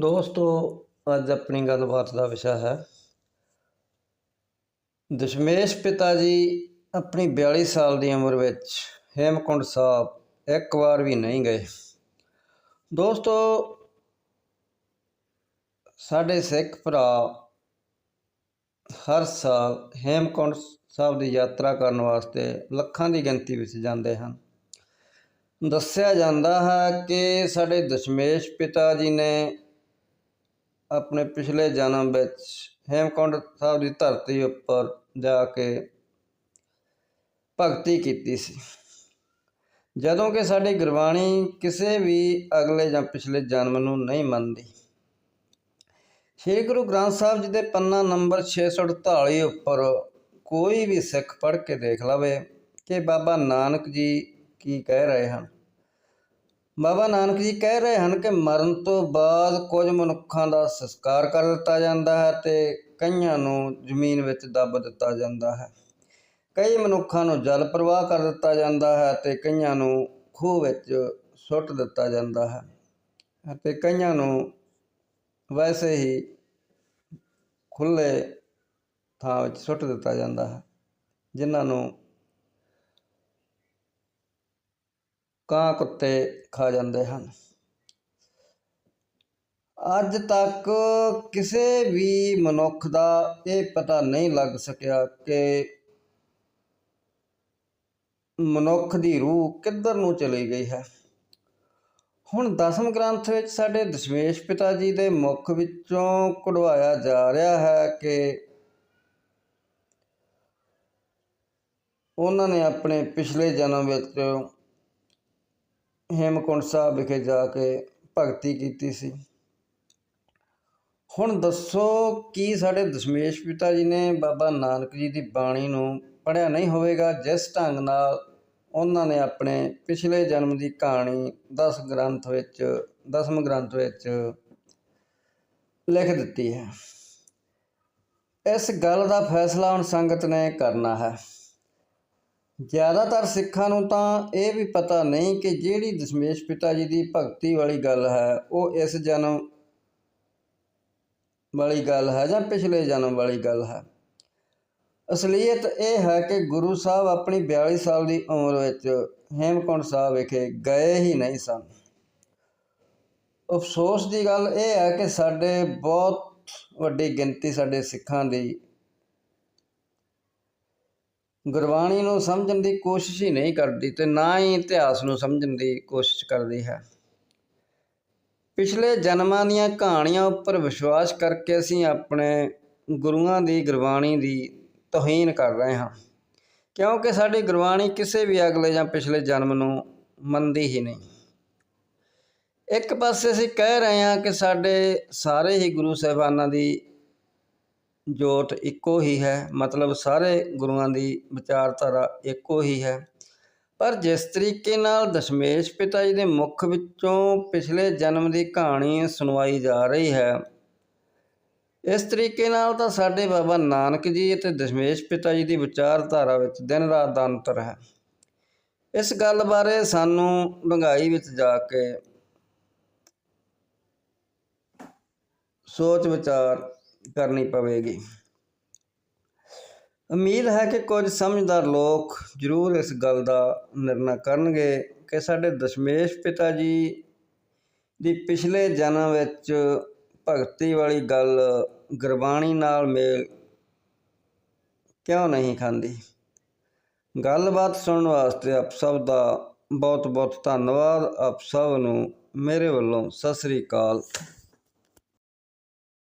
ਦੋਸਤੋ, ਅੱਜ ਆਪਣੀ ਗੱਲਬਾਤ ਦਾ ਵਿਸ਼ਾ ਹੈ। ਦਸ਼ਮੇਸ਼ ਪਿਤਾ ਜੀ ਆਪਣੀ 42 ਸਾਲ ਦੀ ਉਮਰ ਵਿੱਚ ਹੇਮਕੁੰਡ ਸਾਹਿਬ ਇੱਕ ਵਾਰ ਵੀ ਨਹੀਂ ਗਏ। ਦੋਸਤੋ, ਸਾਡੇ ਸਿੱਖ ਭਰਾ ਹਰ ਸਾਲ ਹੇਮਕੁੰਡ ਸਾਹਿਬ ਦੀ ਯਾਤਰਾ ਕਰਨ ਵਾਸਤੇ ਲੱਖਾਂ ਦੀ ਗਿਣਤੀ ਵਿੱਚ ਜਾਂਦੇ ਹਨ। ਦੱਸਿਆ ਜਾਂਦਾ ਹੈ ਕਿ ਸਾਡੇ ਦਸ਼ਮੇਸ਼ ਪਿਤਾ ਜੀ ਨੇ ਆਪਣੇ ਪਿਛਲੇ ਜਨਮ ਵਿੱਚ ਹੇਮਕੁੰਡ ਸਾਹਿਬ ਦੀ ਧਰਤੀ ਉੱਪਰ ਜਾ ਕੇ ਭਗਤੀ ਕੀਤੀ ਸੀ। ਜਦੋਂ ਕਿ ਸਾਡੀ ਗੁਰਬਾਣੀ ਕਿਸੇ ਵੀ ਅਗਲੇ ਜਾਂ ਪਿਛਲੇ ਜਨਮ ਨੂੰ ਨਹੀਂ ਮੰਨਦੀ। ਸ੍ਰੀ ਗੁਰੂ ਗ੍ਰੰਥ ਸਾਹਿਬ ਜੀ ਦੇ ਪੰਨਾ ਨੰਬਰ 648 ਉੱਪਰ ਕੋਈ ਵੀ ਸਿੱਖ ਪੜ੍ਹ ਕੇ ਦੇਖ ਲਵੇ ਕਿ ਬਾਬਾ ਨਾਨਕ ਜੀ ਕੀ ਕਹਿ ਰਹੇ ਹਨ। ਬਾਬਾ ਨਾਨਕ ਜੀ ਕਹਿ ਰਹੇ ਹਨ ਕਿ ਮਰਨ ਤੋਂ ਬਾਅਦ ਕੁਝ ਮਨੁੱਖਾਂ ਦਾ ਸੰਸਕਾਰ ਕਰ ਦਿੱਤਾ ਜਾਂਦਾ ਹੈ ਤੇ ਕਈਆਂ ਨੂੰ ਜ਼ਮੀਨ ਵਿੱਚ ਦੱਬ ਦਿੱਤਾ ਜਾਂਦਾ ਹੈ। ਕਈ ਮਨੁੱਖਾਂ ਨੂੰ ਜਲ ਪ੍ਰਵਾਹ ਕਰ ਦਿੱਤਾ ਜਾਂਦਾ ਹੈ ਤੇ ਕਈਆਂ ਨੂੰ ਖੂਹ ਵਿੱਚ ਸੁੱਟ ਦਿੱਤਾ ਜਾਂਦਾ ਹੈ ਅਤੇ ਕਈਆਂ ਨੂੰ ਵੈਸੇ ਹੀ ਖੁੱਲੇ ਥਾਂ ਵਿੱਚ ਸੁੱਟ ਦਿੱਤਾ ਜਾਂਦਾ ਹੈ, ਜਿਨ੍ਹਾਂ ਨੂੰ ਕਾਂ ਕੁੱਤੇ ਖਾ ਜਾਂਦੇ ਹਨ। ਅੱਜ ਤੱਕ ਕਿਸੇ ਵੀ ਮਨੁੱਖ ਦਾ ਇਹ ਪਤਾ ਨਹੀਂ ਲੱਗ ਸਕਿਆ ਕਿ ਮਨੁੱਖ ਦੀ ਰੂਹ ਕਿੱਧਰ ਨੂੰ ਚਲੀ ਗਈ ਹੈ। ਹੁਣ ਦਸਮ ਗ੍ਰੰਥ ਵਿੱਚ ਸਾਡੇ ਦਸ਼ਮੇਸ਼ ਪਿਤਾ ਜੀ ਦੇ ਮੁਖ ਵਿੱਚੋਂ ਕਢਵਾਇਆ ਜਾ ਰਿਹਾ ਹੈ ਕਿ ਉਹਨਾਂ ਨੇ ਆਪਣੇ ਪਿਛਲੇ ਜਨਮ ਵਿੱਚ ਹੇਮਕੁੰਟ ਸਾਹਿਬ ਵਿਖੇ ਜਾ ਕੇ ਭਗਤੀ ਕੀਤੀ ਸੀ। ਹੁਣ ਦੱਸੋ ਕੀ ਸਾਡੇ ਦਸ਼ਮੇਸ਼ ਪਿਤਾ ਜੀ ਨੇ ਬਾਬਾ ਨਾਨਕ ਜੀ ਦੀ ਬਾਣੀ ਨੂੰ ਪੜ੍ਹਿਆ ਨਹੀਂ ਹੋਵੇਗਾ, ਜਿਸ ਢੰਗ ਨਾਲ ਉਹਨਾਂ ਨੇ ਆਪਣੇ ਪਿਛਲੇ ਜਨਮ ਦੀ ਕਹਾਣੀ 10 ਗ੍ਰੰਥ ਵਿੱਚ, ਦਸਮ ਗ੍ਰੰਥ ਵਿੱਚ ਲਿਖ ਦਿੱਤੀ ਹੈ। ਇਸ ਗੱਲ ਦਾ ਫੈਸਲਾ ਹੁਣ ਸੰਗਤ ਨੇ ਕਰਨਾ ਹੈ। ਜ਼ਿਆਦਾਤਰ ਸਿੱਖਾਂ ਨੂੰ ਤਾਂ ਇਹ ਵੀ ਪਤਾ ਨਹੀਂ ਕਿ ਜਿਹੜੀ ਦਸ਼ਮੇਸ਼ ਪਿਤਾ ਜੀ ਦੀ ਭਗਤੀ ਵਾਲੀ ਗੱਲ ਹੈ, ਉਹ ਇਸ ਜਨਮ ਵਾਲੀ ਗੱਲ ਹੈ ਜਾਂ ਪਿਛਲੇ ਜਨਮ ਵਾਲੀ ਗੱਲ ਹੈ। ਅਸਲੀਅਤ ਇਹ ਹੈ ਕਿ ਗੁਰੂ ਸਾਹਿਬ ਆਪਣੀ 42 ਸਾਲ ਦੀ ਉਮਰ ਵਿੱਚ ਹੇਮਕੁੰਡ ਸਾਹਿਬ ਵਿਖੇ ਗਏ ਹੀ ਨਹੀਂ ਸਨ। ਅਫਸੋਸ ਦੀ ਗੱਲ ਇਹ ਹੈ ਕਿ ਸਾਡੇ ਬਹੁਤ ਵੱਡੀ ਗਿਣਤੀ ਸਾਡੇ ਸਿੱਖਾਂ ਦੀ ਗੁਰਬਾਣੀ ਨੂੰ ਸਮਝਣ ਦੀ ਕੋਸ਼ਿਸ਼ ਹੀ ਨਹੀਂ ਕਰਦੀ ਤੇ ਨਾ ਹੀ ਇਤਿਹਾਸ ਨੂੰ ਸਮਝਣ ਦੀ ਕੋਸ਼ਿਸ਼ ਕਰਦੀ ਹੈ। ਪਿਛਲੇ ਜਨਮਾਂ ਦੀਆਂ ਕਹਾਣੀਆਂ ਉੱਪਰ ਵਿਸ਼ਵਾਸ ਕਰਕੇ ਅਸੀਂ ਆਪਣੇ ਗੁਰੂਆਂ ਦੀ ਗੁਰਬਾਣੀ ਦੀ ਤੋਹੀਨ ਕਰ ਰਹੇ ਹਾਂ। ਕਿਉਂਕਿ ਸਾਡੀ ਗੁਰਬਾਣੀ ਕਿਸੇ ਵੀ ਅਗਲੇ ਜਾਂ ਪਿਛਲੇ ਜਨਮ ਨੂੰ ਮੰਨਦੀ ਹੀ ਨਹੀਂ। ਇੱਕ ਪਾਸੇ ਅਸੀਂ ਕਹਿ ਰਹੇ ਹਾਂ ਕਿ ਸਾਡੇ ਸਾਰੇ ਹੀ ਗੁਰੂ ਸਾਹਿਬਾਨਾਂ ਦੀ ਜੋਤ ਇੱਕੋ ਹੀ ਹੈ, ਮਤਲਬ ਸਾਰੇ ਗੁਰੂਆਂ ਦੀ ਵਿਚਾਰਧਾਰਾ ਇੱਕੋ ਹੀ ਹੈ। ਪਰ ਜਿਸ ਤਰੀਕੇ ਨਾਲ ਦਸ਼ਮੇਸ਼ ਪਿਤਾ ਜੀ ਦੇ ਮੁਖ ਵਿੱਚੋਂ ਪਿਛਲੇ ਜਨਮ ਦੀ ਕਹਾਣੀ ਸੁਣਵਾਈ ਜਾ ਰਹੀ ਹੈ, ਇਸ ਤਰੀਕੇ ਨਾਲ ਤਾਂ ਸਾਡੇ ਬਾਬਾ ਨਾਨਕ ਜੀ ਅਤੇ ਦਸ਼ਮੇਸ਼ ਪਿਤਾ ਜੀ ਦੀ ਵਿਚਾਰਧਾਰਾ ਵਿੱਚ ਦਿਨ ਰਾਤ ਦਾ ਅੰਤਰ ਹੈ। ਇਸ ਗੱਲ ਬਾਰੇ ਸਾਨੂੰ ਡੰਗਾਈ ਵਿੱਚ ਜਾ ਕੇ ਸੋਚ ਵਿਚਾਰ ਕਰਨੀ ਪਵੇਗੀ। ਉਮੀਦ ਹੈ ਕਿ ਕੁਝ ਸਮਝਦਾਰ ਲੋਕ ਜ਼ਰੂਰ ਇਸ ਗੱਲ ਦਾ ਨਿਰਣਾ ਕਰਨਗੇ ਕਿ ਸਾਡੇ ਦਸ਼ਮੇਸ਼ ਪਿਤਾ ਜੀ ਦੀ ਪਿਛਲੇ ਜਨਮ ਵਿੱਚ ਭਗਤੀ ਵਾਲੀ ਗੱਲ ਗੁਰਬਾਣੀ ਨਾਲ ਮੇਲ ਕਿਉਂ ਨਹੀਂ ਖਾਂਦੀ? ਗੱਲਬਾਤ ਸੁਣਨ ਵਾਸਤੇ ਆਪ ਸਭ ਦਾ ਬਹੁਤ ਬਹੁਤ ਧੰਨਵਾਦ। ਆਪ ਸਭ ਨੂੰ ਮੇਰੇ ਵੱਲੋਂ ਸਤਿ ਸ੍ਰੀ ਅਕਾਲ।